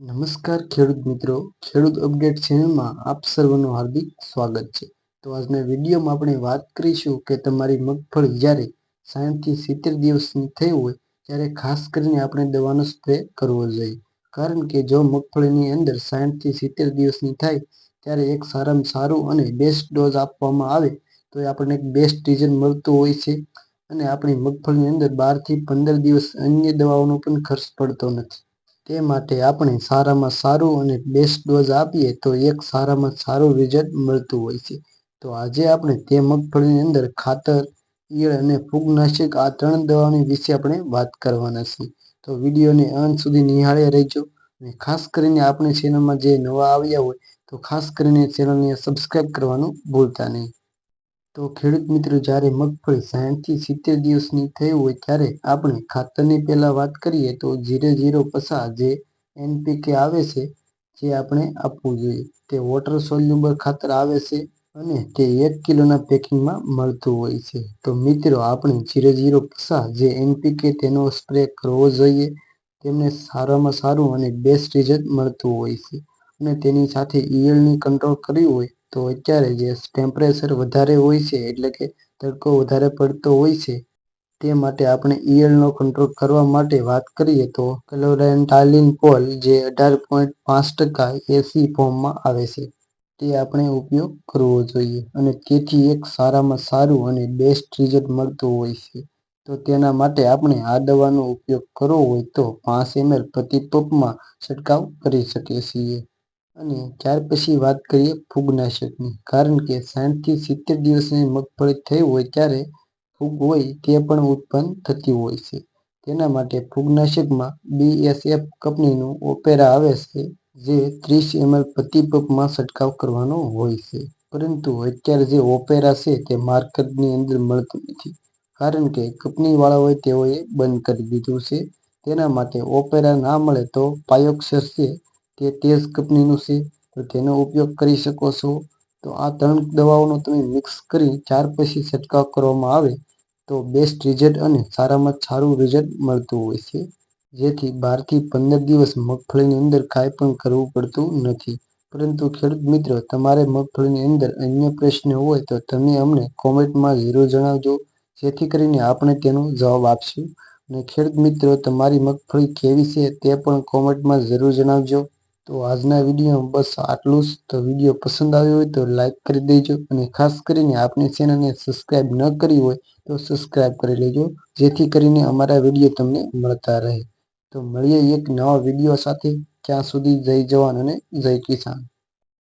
નમસ્કાર ખેડૂત મિત્રો. ખેડૂત અપડેટ ચેનલમાં આપ સર્વનું હાર્દિક સ્વાગત છે. તો આજના વિડીયોમાં આપણે વાત કરીશું કે તમારી મગફળી જ્યારે સાઠથી સિત્તેર દિવસની થઈ હોય, ત્યારે ખાસ કરીને આપણે દવાનો સ્પ્રે કરવો જોઈએ. કારણ કે જો મગફળીની અંદર સાઠથી સિત્તેર દિવસની થાય, ત્યારે એક સારામાં સારું અને બેસ્ટ ડોઝ આપવામાં આવે, તો એ આપણને એક બેસ્ટ રિઝલ્ટ મળતું હોય છે. અને આપણી મગફળીની અંદર બારથી પંદર દિવસ અન્ય દવાઓનો પણ ખર્ચ પડતો નથી. તે માટે આપણે સારામાં સારું અને બેસ્ટ ડોઝ આપીએ તો એક સારામાં સારું રિઝલ્ટ મળતું હોય છે. તો આજે આપણે તે મગફળીની અંદર ખાતર ઈયળ અને ફૂગનાશક આ ત્રણ દવાની વિશે આપણે વાત કરવાના છીએ. તો વિડીયોને અંત સુધી નિહાળ્યા રહેજો અને ખાસ કરીને આપણી ચેનલમાં જે નવા આવ્યા હોય તો ખાસ કરીને ચેનલને સબસ્ક્રાઈબ કરવાનું ભૂલતા નહીં. તો ખેડૂત મિત્રો, જ્યારે મગફળી સાઠથી સિત્તેર દિવસની થઈ હોય ત્યારે આપણે ખાતરની પહેલા વાત કરીએ તો જીરો જીરો પસા જે એનપીકે આવે છે, જે આપણે આપવું જોઈએ. તે વોટર સોલ્યુબલ ખાતર આવે છે અને તે એક કિલોના પેકિંગમાં મળતું હોય છે. તો મિત્રો, આપણે જીરો જીરો પસા જે એનપીકે તેનો સ્પ્રે કરવો જોઈએ. તેમને સારામાં સારું અને બેસ્ટ રિઝલ્ટ મળતું હોય છે. અને તેની સાથે ઈયળની કંટ્રોલ કરવી હોય તો અત્યારે જે ટેમ્પરેચર વધારે હોય છે, એટલે કે તડકો વધારે પડતો હોય છે, તે માટે આપણે ઈયળનો કંટ્રોલ કરવા માટે વાત કરીએ તો ક્લોરેન્ટાલિન પોલ જે અઢાર પોઈન્ટ પાંચ ટકા એસી ફોર્મમાં આવે છે, તે આપણે ઉપયોગ કરવો જોઈએ અને તેથી એક સારામાં સારું અને બેસ્ટ રિઝલ્ટ મળતું હોય છે. તો તેના માટે આપણે આ દવાનો ઉપયોગ કરવો હોય તો પાંચ એમએલ પ્રતિ પંપમાં છંટકાવ કરી શકીએ છીએ. અને ત્યાર પછી વાત કરીએ ફૂગનાશકની. કારણ કે સાઠથી સિત્તેર દિવસની મગફળી થઈ હોય ત્યારે ફૂગ હોય તે પણ ઉત્પન્ન થતી હોય છે. તેના માટે ફૂગનાશકમાં બીએસએફ કંપનીનું ઓપેરા આવે છે, જે ત્રીસ એમએલ પ્રતિ પંપમાં છંટકાવ કરવાનો હોય છે. પરંતુ અત્યારે જે ઓપેરા છે તે માર્કેટની અંદર મળતું નથી. કારણ કે કંપનીવાળાઓએ તેઓએ બંધ કરી દીધું છે. તેના માટે ઓપેરા ના મળે તો પાયોક્સર છે તે તેજ કંપનીનું છે, તો તેનો ઉપયોગ કરી શકો છો. તો આ ત્રણ દવાઓનો તમે મિક્સ કરી, ચાર પછી છંટકાવ કરવામાં આવે, તો બેસ્ટ રિઝલ્ટ અને સારામાં સારું રિઝલ્ટ મળતું હોય છે. જેથી બારથી પંદર દિવસ મગફળીની અંદર કાંઈ પણ કરવું પડતું નથી. પરંતુ ખેડૂત મિત્રો, તમારે મગફળીની અંદર અન્ય પ્રશ્ન હોય તો તમે અમને કોમેન્ટમાં જરૂર જણાવજો. જેથી કરીને આપણે તેનો જવાબ આપશું. અને ખેડૂત મિત્રો, તમારી મગફળી કેવી છે તે પણ કોમેન્ટમાં જરૂર જણાવજો. તો આજના વિડીયોમાં બસ આટલું જ. તો વીડિયો પસંદ આવ્યો હોય તો લાઈક કરી દેજો અને ખાસ કરીને આપની ચેનલને સબસ્ક્રાઈબ ન કરી હોય તો સબસ્ક્રાઈબ કરી લેજો, જેથી કરીને અમારા વીડિયો તમને મળતા રહે. તો મળીએ એક નવા વીડિયો સાથે. ત્યાં સુધી જય જવાન અને જય કિસાન.